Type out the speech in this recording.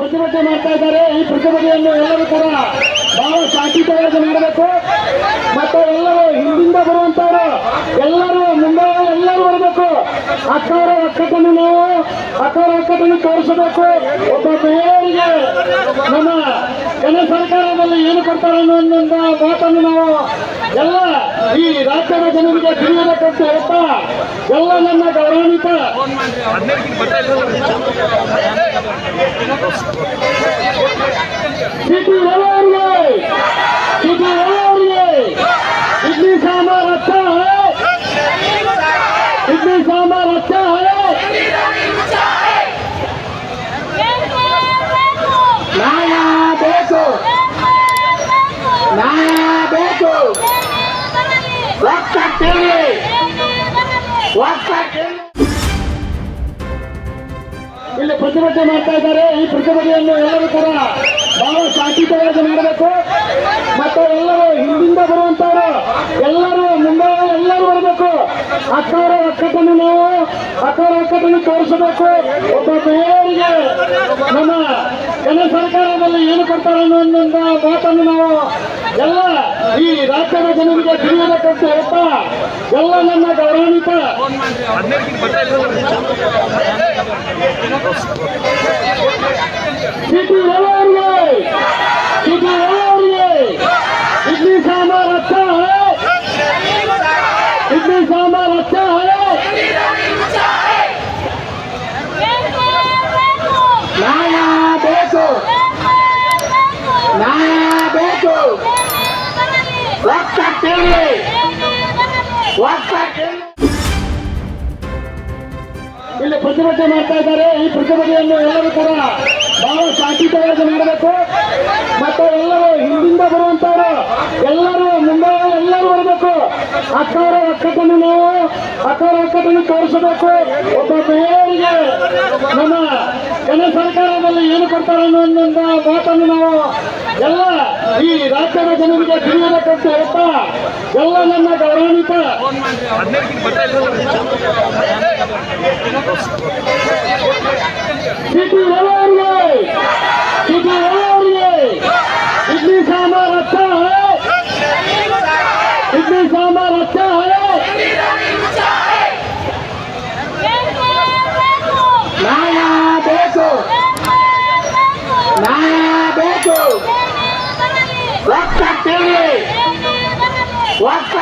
ಪ್ರತಿಭಟನೆ ಮಾಡ್ತಾ ಇದ್ದಾರೆ. ಈ ಪ್ರತಿಭಟನೆಯನ್ನು ಎಲ್ಲರೂ ಕೂಡ ಬಹಳ ಶಾಂತಿಯುತವಾಗಿ ಮಾಡಬೇಕು. ಮತ್ತು ಎಲ್ಲರೂ ಹಿಂದಿಂದ ಬರುವಂತವರು ಎಲ್ಲರೂ ಮುಂದೆ ಎಲ್ಲರೂ ಬರಬೇಕು. ಅಕ್ಕವರ ಒಕ್ಕಟ್ಟನ್ನು ನಾವು ಅಕ್ಕವರ ಒಕ್ಕಟ್ಟನ್ನು ತೋರಿಸಬೇಕು. ಒಬ್ಬ ಮಹಿಳೆಯರಿಗೆ ನಮ್ಮ ಜನ ಸರ್ಕಾರದಲ್ಲಿ ಏನು ಕೊಡ್ತಾರೆ ಅನ್ನೋ ಮಾತನ್ನು ನಾವು ಎಲ್ಲ ಈ ರಾಜ್ಯದ ಜನರಿಗೆ ತಿಳಿಯಬೇಕಂತ ಹೇಳ್ತಾ ಎಲ್ಲ ನನ್ನ ಗೌರವಾನ್ವಿತ ಸಿಟಿ ಅವರಿಗೆ ಸಿಟಿ ಅವರಿಗೆ ಇಡ್ಲಿ ಸಾಂಬಾರ್ ಅಚ್ಚ ಹೈ ಇಡ್ಲಿ ಸಾಂಬಾರ್ ಅಚ್ಚ ಹೈ ನ್ಯಾಯ ಬೇಕು ನ್ಯಾಯ ಬೇಕು ಒಕ್ಕಟ್ಟಿರಿ ಒಕ್ಕಟ್ಟಿರಿ ಇಲ್ಲಿ ಪ್ರತಿಭಟನೆ ಮಾಡ್ತಾ ಇದ್ದಾರೆ. ಈ ಪ್ರತಿಭಟನೆಯನ್ನು ಎಲ್ಲರೂ ಕೂಡ ಬಹಳ ಶಾಂತಿಯುತವಾಗಿ ಮಾಡಬೇಕು. ಮತ್ತೆ ಎಲ್ಲರೂ ಹಿಂದಿಂದ ಬರುವಂತವರು ಎಲ್ಲರೂ ಮುಂದೆ ಎಲ್ಲರೂ ಬರಬೇಕು. ಅಕ್ಕವರ ಒಕ್ಕಟ್ಟನ್ನು ನಾವು ಅಕ್ಕವರ ಒಕ್ಕಟ್ಟನ್ನು ತೋರಿಸಬೇಕು. ಒಬ್ಬ ಮೇಯರಿಗೆ ನಮ್ಮ ಜನ ಸರ್ಕಾರದಲ್ಲಿ ಏನು ಕೊಡ್ತಾರೆ ಅನ್ನೋ ಮಾತನ್ನು ನಾವು ಎಲ್ಲ ಈ ರಾಜ್ಯದ ಜನರಿಗೆ ತಿಳಿಯಬೇಕಂತ ಹೇಳ್ತಾ, ಎಲ್ಲ ನನ್ನ ಗೌರವಾನ್ವಿತ. ಸಿಟಿ ಒಕ್ಕಟ್ಟಿರಿ ಇಲ್ಲಿ ಪ್ರತಿಭಟನೆ ಮಾಡ್ತಾ ಇದ್ದಾರೆ. ಈ ಪ್ರತಿಭಟನೆಯನ್ನು ಎಲ್ಲರೂ ಕೂಡ ಬಹಳ ಶಾಂತಿಯುತವಾಗಿ ಮಾಡಬೇಕು. ಮತ್ತೆ ಎಲ್ಲರೂ ಹಿಂದಿಂದ ಬರುವಂತವರು ಎಲ್ಲರೂ ಮುಂದೆ ಎಲ್ಲರೂ ಬರಬೇಕು. ಅಕ್ಕವರ ಒಕ್ಕಟ್ಟನ್ನು ನಾವು ಅಕ್ಕವರ ಒಕ್ಕಟ್ಟನ್ನು ತೋರಿಸಬೇಕು. ಒಬ್ಬ ಮಹಿಳೆಯರಿಗೆ ನಮ್ಮ ಕೆಲ ಸರ್ಕಾರದಲ್ಲಿ ಏನು ಕೊಡ್ತಾರೆ ಅನ್ನೋ ಮಾತನ್ನು ನಾವು ಎಲ್ಲ ಈ ರಾಜ್ಯದ ಜನರಿಗೆ ತಿಳಿಯಬೇಕಂತ ಹೇಳ್ತಾ ಎಲ್ಲ ನನ್ನ ಗೌರವಾನ್ವಿತ ಸಿಟಿ ಅವರಿಗೆ ಸಿಟಿ ಅವರಿಗೆ ಇಡ್ಲಿ ಸಾಂಬಾರ್ ಅಚ್ಚ ಹೈ ಇಡ್ಲಿ ಸಾಂಬಾರ್ ಅಚ್ಚ ಹೈ ನ್ಯಾಯ ಬೇಕು ನ್ಯಾಯ ಬೇಕು ಒಕ್ಕಟ್ಟಿರಿ ওয়াক্ত